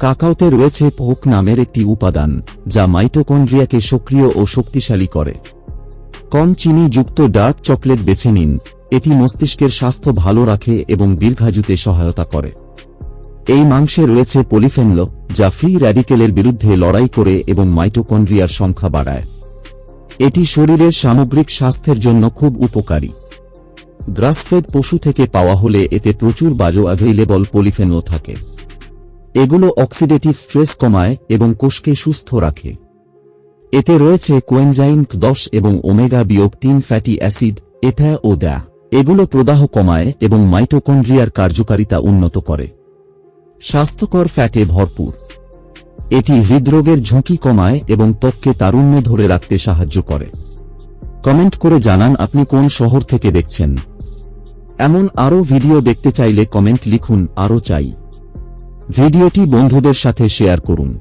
কাকাওতে রয়েছে পোক নামের একটি উপাদান, যা মাইটোকন্ড্রিয়াকে সক্রিয় ও শক্তিশালী করে। কম চিনি যুক্ত ডার্ক চকলেট বেছে নিন, এটি মস্তিষ্কের স্বাস্থ্য ভালো রাখে এবং দীর্ঘায়ুতে সহায়তা করে। এই মাংসে রয়েছে পলিফেনল, যা ফ্রি র্যাডিকেলের বিরুদ্ধে লড়াই করে এবং মাইটোকন্ড্রিয়ার সংখ্যা বাড়ায়। এটি শরীরের সামগ্রিক স্বাস্থ্যের জন্য খুব উপকারী। গ্রাসফেড পশু থেকে পাওয়া হলে এতে প্রচুর বাজো অ্যাভেইলেবল পলিফেনল থাকে। এগুলো অক্সিডেটিভ স্ট্রেস কমায় এবং কোষকে সুস্থ রাখে। এতে রয়েছে কোয়েনজাইম দশ এবং ওমেগা বিয়োগ তিন ফ্যাটি অ্যাসিড, এটা ও দ্যা। এগুলো প্রদাহ কমায় এবং মাইটোকন্ড্রিয়ার কার্যকারিতা উন্নত করে। স্বাস্থ্যকর ফ্যাটে ভরপুর। এটি হৃদরোগের ঝুঁকি কমায় এবং ত্বককে তারুণ্য ধরে রাখতে সাহায্য করে। কমেন্ট করে জানান আপনি কোন শহর থেকে দেখছেন। এমন আরও ভিডিও দেখতে চাইলে কমেন্ট লিখুন, আরও চাই। ভিডিওটি বন্ধুদের সাথে শেয়ার করুন।